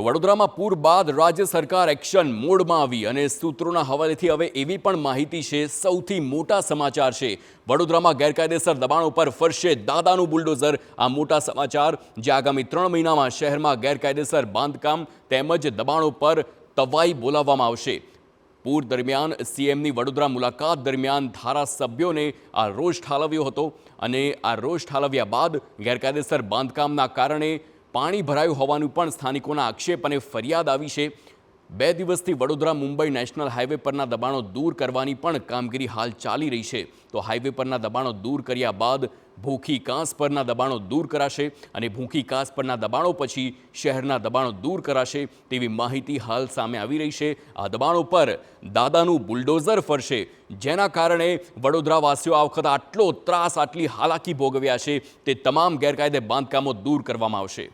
તો વડોદરામાં પૂર બાદ રાજ્ય સરકાર એક્શન મોડમાં આવી અને સૂત્રોના હવાલેથી હવે એવી પણ માહિતી છે, સૌથી મોટા સમાચાર છે. વડોદરામાં ગેરકાયદેસર દબાણો પર ફરશે દાદાનું બુલડોઝર. આ મોટા સમાચાર જે આગામી ત્રણ મહિનામાં શહેરમાં ગેરકાયદેસર બાંધકામ તેમજ દબાણો પર તવાઈ બોલાવવામાં આવશે. પૂર દરમિયાન સીએમની વડોદરા મુલાકાત દરમિયાન ધારાસભ્યોને આ રોષ ઠાલવ્યો હતો અને આ રોષ ઠાલવ્યા બાદ ગેરકાયદેસર બાંધકામના કારણે પાણી ભરાયું હોવાનું પણ સ્થાનિકોના આક્ષેપ અને ફરિયાદ આવી છે. બે દિવસથી વડોદરા, મુંબઈ નેશનલ હાઈવે પરના દબાણો દૂર કરવાની પણ કામગીરી હાલ ચાલી રહી છે. તો હાઈવે પરના દબાણો દૂર કર્યા બાદ ભૂખી કાંસ પરના દબાણો દૂર કરાશે અને ભૂખી કાંસ પરના દબાણો પછી શહેરના દબાણો દૂર કરાશે તેવી માહિતી હાલ સામે આવી રહી છે. આ દબાણો પર દાદાનું બુલડોઝર ફરશે, જેના કારણે વડોદરાવાસીઓ આ વખત આટલો ત્રાસ, આટલી હાલાકી ભોગવ્યા છે. તે તમામ ગેરકાયદે બાંધકામો દૂર કરવામાં આવશે.